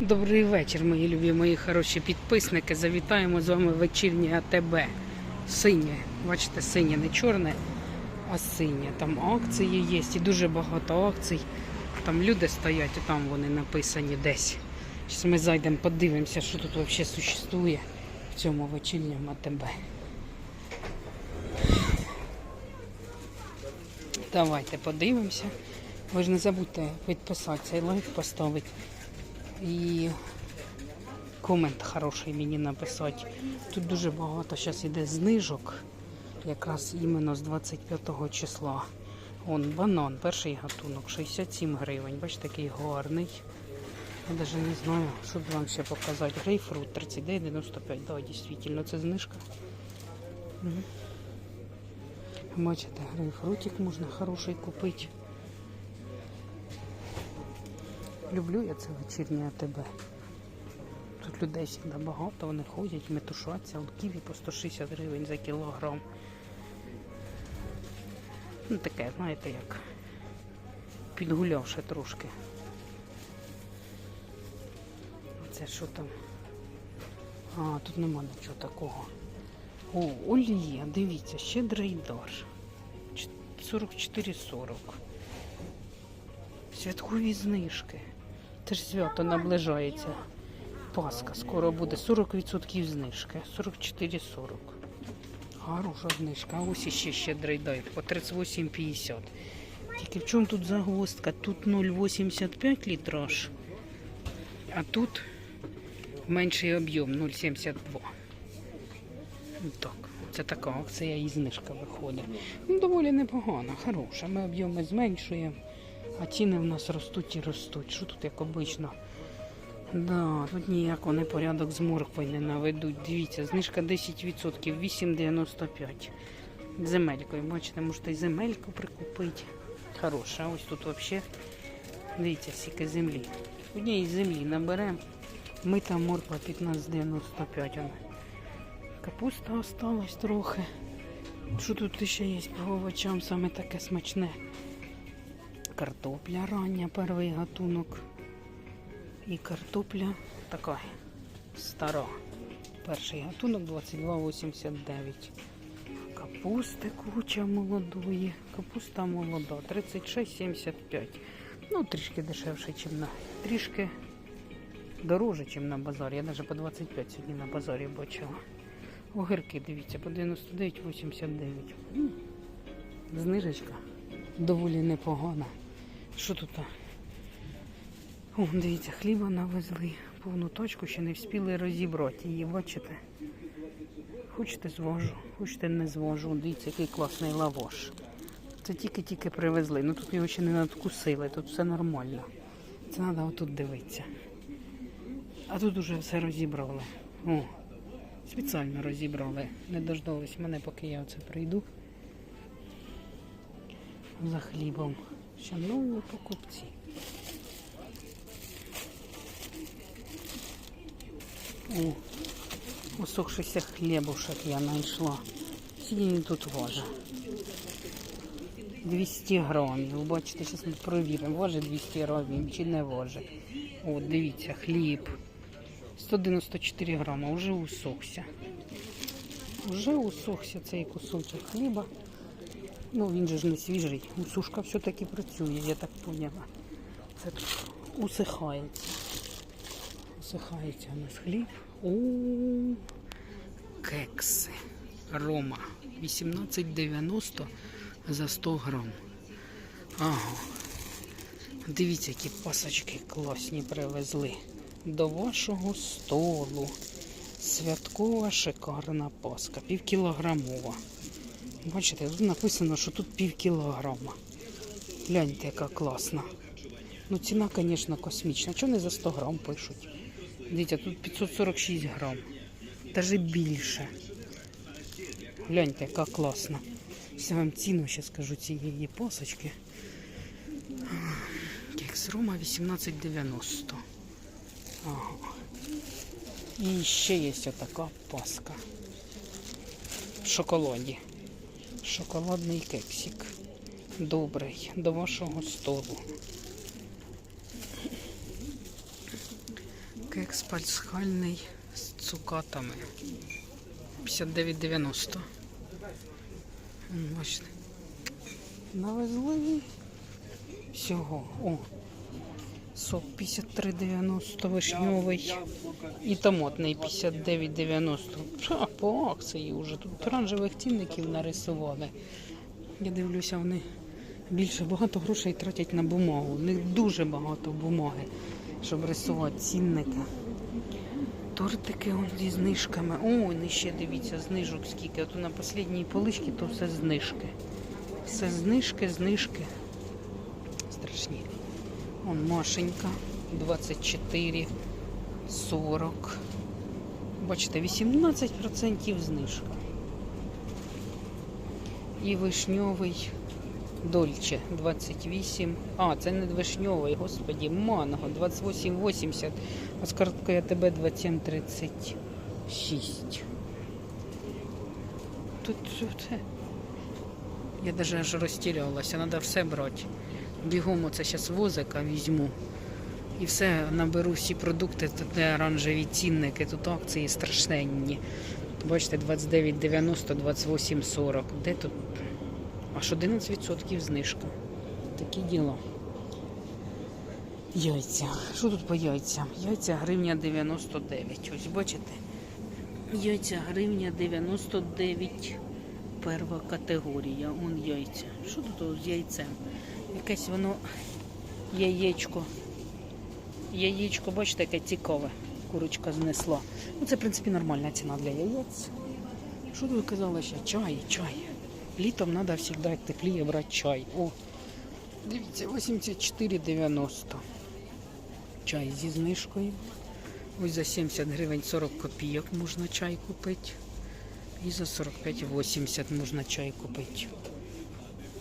Добрий вечір, мої любі, мої хороші підписники. Завітаємо з вами вечірнє АТБ. Синє. Бачите, синє, не чорне, а синє. Там акції є і дуже багато акцій. Там люди стоять, і там вони написані десь. Зараз ми зайдемо, подивимося, що тут взагалі существує в цьому вечірньому АТБ. Давайте подивимося. Ви ж не забудьте підписатися і лайк поставити. І комент хороший мені написати. Тут дуже багато зараз іде знижок. Якраз іменно з 25 числа. Он банан, перший гатунок, 67 гривень. Бачите, такий гарний. Я навіть не знаю, що б вам ще показати. Грейпфрут 39,95. Да, дійсно, це знижка. Бачите, грейпфрутик можна хороший купити. Люблю я це вечірнє АТБ. Тут людей завжди багато, вони ходять, метушаться, от ківі по 160 гривень за кілограм. Ну таке, знаєте, як підгулявши трошки. Це що там? А, тут нема нічого такого. О, олія, дивіться, щедрий дар. 44,40. Святкові знижки. Це ж свято наближається. Пасха скоро буде 40% знижки. 44,40. Хороша знижка. Ось іще щедрий дай по 38,50. Тільки в чому тут загвоздка? Тут 0,85 літраж, а тут менший об'єм 0,72. Ну Так, це така акція і знижка виходить. Ну, доволі непогана, хороша. Ми об'єми зменшуємо. А ціни в нас ростуть і ростуть. Що тут як обично? Да, тут ніяк вони порядок з морквою не наведуть. Дивіться, знижка 10%, 8,95. Земелькою, бачите, можете земельку прикупити. Хороша. Ось тут взагалі, дивіться, скільки землі. Однієї землі наберемо. Мита морква 15,95. вона. Капуста осталась трохи. Що тут ще є по овочам саме таке смачне? Картопля рання, перший гатунок. І картопля така стара. Перший гатунок 22,89. Капусти куча молодої. Капуста молода 36,75. Ну, трішки дешевше, ніж на. Трішки дороже, ніж на базарі. Я навіть по 25 сьогодні на базарі бачила. Огірки, дивіться, по 99,89. Знижечка доволі непогана. Що тут? О, дивіться, хліба навезли. Повну точку ще не встигли розібрати її, бачите? Хочете звожу, хочете не звожу. Дивіться, який класний лавош. Це тільки-тільки привезли. Ну тут його ще не надкусили, тут все нормально. Це треба отут дивитися. А тут уже все розібрали. О, спеціально розібрали. Не дождались мене, поки я оце прийду. За хлібом. Шановні покупці. О, усохшийся хлібушек я знайшла. Скільки тут важить? 200 грамів. Бачите, зараз ми провіримо, важить 200 грамів чи не важить. О, дивіться, хліб. 194 грама, вже усохся. Вже усохся цей кусочок хліба. Ну, він же ж не свіжий. Сушка все-таки працює, я так поняла. Це тут усихається. Усихається у нас хліб. О, кекси. Рома. 18,90 за 100 грам. Ага. Дивіться, які пасочки класні привезли. До вашого столу. Святкова шикарна паска. Півкілограмова. Бачите, тут написано, що тут пів кілограма. Гляньте, яка класна. Ну, ціна, звісно, космічна. Чого не за 100 грам пишуть? Дивіться, тут 546 грам. Навіть більше. Гляньте, яка класна. Ще вам ціну ще скажу цієї пасочки. Кекс Рома 18,90. Ага. І ще є така паска. В шоколаді. Шоколадний кексик. Добрий. До вашого столу. кекс пасхальний з цукатами. 59,90. М, Бачите. Навезли всього. О, сок 53,90 вишньовий і томатний 59,90. А по акції вже тут оранжевих цінників нарисували. Я дивлюся, вони більше багато грошей тратять на бумагу. У них дуже багато бумаги, щоб рисувати цінники. Тортики зі знижками. Ой, не ще дивіться, знижок скільки. От на останній поличці то все знижки. Все знижки, знижки. Страшні. Вон Машенька 24, 40. Бачите, 18% знижка. І вишньовий Дольче 28. А, це не вишньовий, господі, манго 28,80. А з карткою АТБ 27,36. Тут все. Я навіть аж розтірялася, треба все брати. Бігом оце зараз возика візьму. І все наберу всі продукти, тут оранжеві цінники, тут акції страшненні. Бачите, 29,90, 28,40. Де тут? Аж 11% знижка. Такі діла. Яйця. Що тут по яйцям? Яйця гривня 99. Ось бачите? Яйця гривня 99. Перша категорія. Он яйця. Що тут з яйцем? Якесь воно яєчко. Яєчко, бачите, яке цікаве. Курочка знесла. Ну, це, в принципі, нормальна ціна для яєць. Що тут казала ще? Чай, чай. Літом треба завжди як тепліє брати чай. О, дивіться, 84,90. Чай зі знижкою. Ось за 70 гривень 40 копійок можна чай купити. І за 45,80 можна чай купити.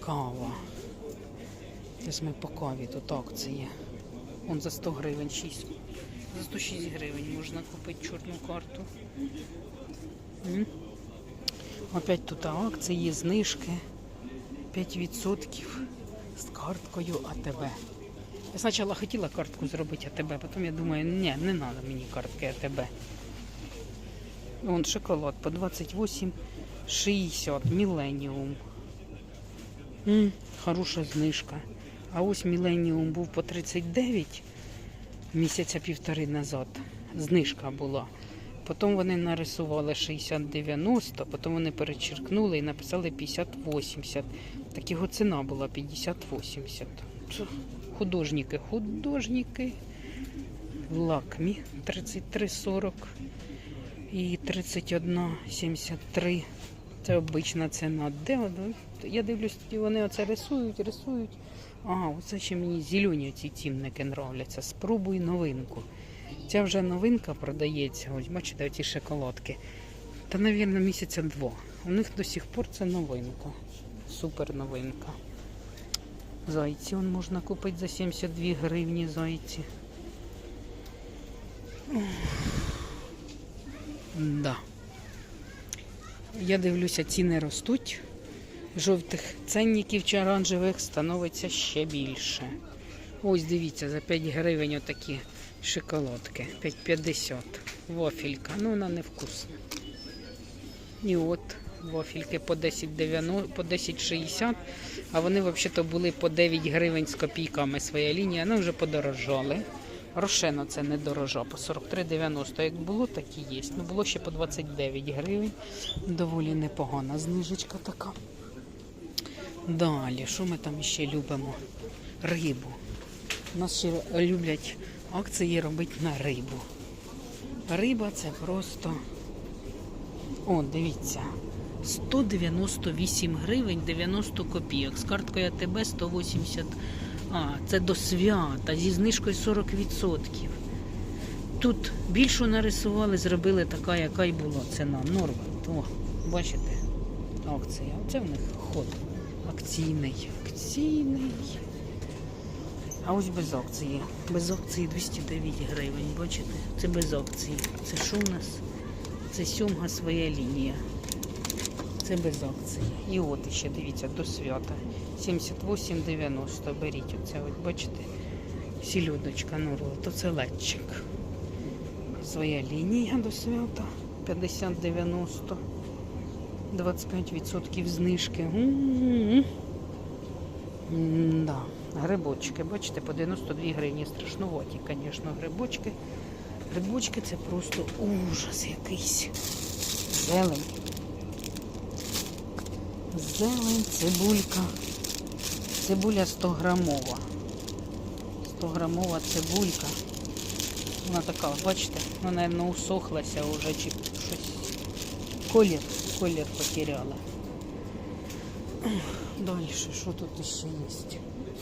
Кава. Зараз ми по каві тут акції. Он за 100 гривень 6. За 106 гривень можна купити чорну карту. Опять тут акції, знижки 5% з карткою АТБ. Я спочатку хотіла картку зробити АТБ, потім я думаю, ні, не треба мені картки АТБ. Вон шоколад по 28,60 Міленіум. Хороша знижка. А ось Міленіум був по 39 місяця півтори назад. Знижка була. Потім вони нарисували 60-90, потім вони перечеркнули і написали 50-80. Так його ціна була 50-80. Художники, художники. Лакмі 33,40 і 31,73. Це обична ціна. Де? Я дивлюсь, вони оце рисують, рисують. Ага, оце ще мені зелені ці цінники нравляться. Спробуй новинку. Ця вже новинка продається. Ось бачите, оці шоколадки. Та, мабуть, місяця два. У них до сих пор це новинка. Супер новинка. Зайці он можна купити за 72 гривні зайці. Да. Я дивлюся, ціни ростуть. Жовтих ценників чи оранжевих становиться ще більше. Ось дивіться, за 5 гривень отакі шоколадки. 5,50. Вафелька. Ну, вона невкусна. І от вафельки по 10,90, по 10,60, а вони взагалі були по 9 гривень з копійками своя лінія, ну вже подорожали. Рошено це не дорожа, по 43,90. Як було, так і є. Ну було ще по 29 гривень. Доволі непогана знижечка така. Далі, що ми там ще любимо? Рибу. У нас ще люблять акції робити на рибу. Риба це просто. О, дивіться. 198 гривень 90 копійок. З карткою АТБ 180. А, це до свята зі знижкою 40%. Тут більшу нарисували, зробили така, яка й була ціна. Норма. О, бачите, акція. Оце в них ход. Акційний. Акційний. А ось без акції. Без акції 209 гривень. Бачите? Це без акції. Це що у нас? Це сьомга своя лінія. Це без акції. І от ще дивіться до свята. 78,90. Беріть оце, от бачите? Сільодочка норла, то це летчик. Своя лінія до свята 50-90. 25% знижки. М-да. Грибочки, бачите, по 92 гривні страшнуваті, звісно, грибочки. Грибочки це просто ужас якийсь. Зелень. Зелень, цибулька. Цибуля 100 грамова. 100 грамова цибулька. Вона така, бачите, вона, мабуть, усохлася вже чи щось. Колір, колір потеряла. Далі, що тут ще є?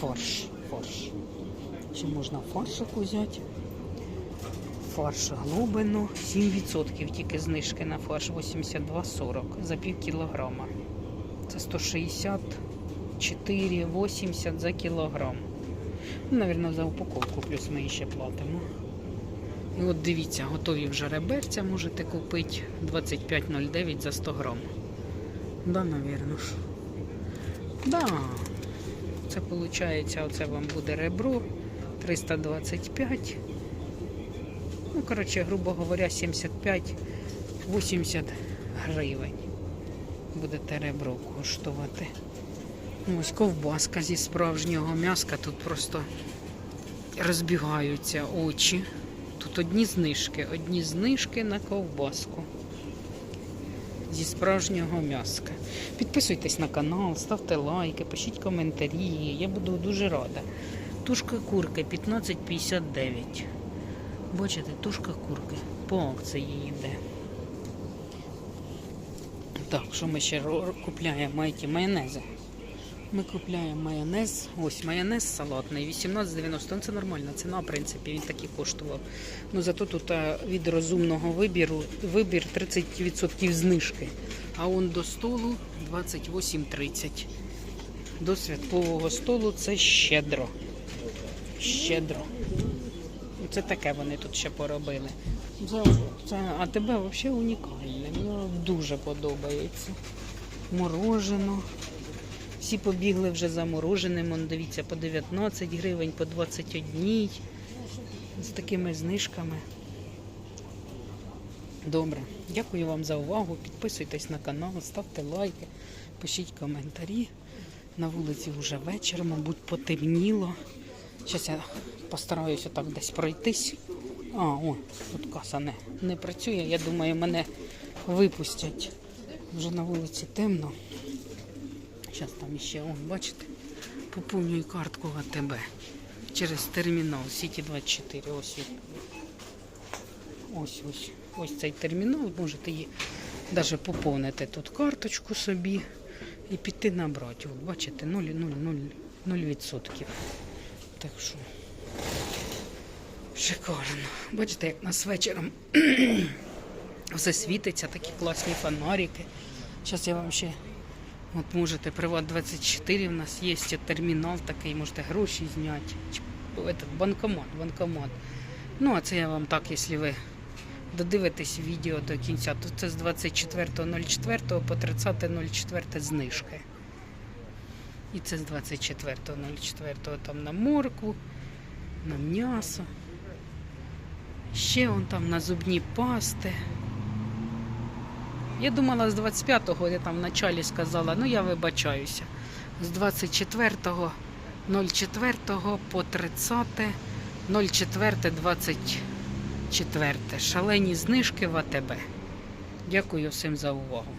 Фарш. Фарш. Ще можна фаршик взяти. Фарш глобину. 7% тільки знижки на фарш 82,40 за пів кілограма. Це 164, 80 за кілограм. Ну, Навірно, за упаковку, плюс ми ще платимо. От дивіться, готові вже реберця можете купити 25,09 за 100 грам. Да, навірно ж. Да. Це виходить, оце вам буде ребро 325. Ну, коротше, грубо говоря, 75-80 гривень. Будете ребро коштувати. Ось ковбаска зі справжнього м'яска. Тут просто розбігаються очі. Тут одні знижки, одні знижки на ковбаску. Зі справжнього м'яска. Підписуйтесь на канал, ставте лайки, пишіть коментарі. Я буду дуже рада. Тушка курки 15,59. Бачите, тушка курки. По акції йде. Так, що ми ще купляємо ті майонези? Ми купляємо майонез. Ось майонез салатний, 18,90. Ну, це нормальна ціна, в принципі, він так і коштував. Ну зато тут від розумного вибіру вибір 30% знижки. А он до столу 28,30. До святкового столу це щедро. Щедро. Це таке вони тут ще поробили. Це, це, а тебе взагалі унікальне. Мені дуже подобається. Морожено. Всі побігли вже за мороженим. Он, дивіться, по 19 гривень, по 21. З такими знижками. Добре. Дякую вам за увагу. Підписуйтесь на канал, ставте лайки, пишіть коментарі. На вулиці вже вечір, мабуть, потемніло. Зараз я постараюся так десь пройтись. А, о, тут каса не, не працює. Я думаю, мене випустять. Вже на вулиці темно. Зараз там ще, о, бачите, поповнюю картку АТБ через термінал Сіті 24. Ось. Ось ось. Ось цей термінал. Можете її навіть поповнити тут карточку собі і піти набрати. От бачите, 0, 0, 0, 0%. Так що шикарно. Бачите, як нас вечором все світиться, такі класні фонарики. Зараз я вам ще От можете Приват 24 у нас є термінал такий, можете гроші зняти. Этот, банкомат, банкомат. Ну, а це я вам так, якщо ви додивитесь відео до кінця, то це з 24.04 по 30.04 знижки. І це з 24.04 там на моркву, на м'ясо. Ще он там на зубні пасти. Я думала з 25-го, я там в началі сказала, ну я вибачаюся. З 24.04 по 30.04.24. Шалені знижки в АТБ. Дякую всім за увагу.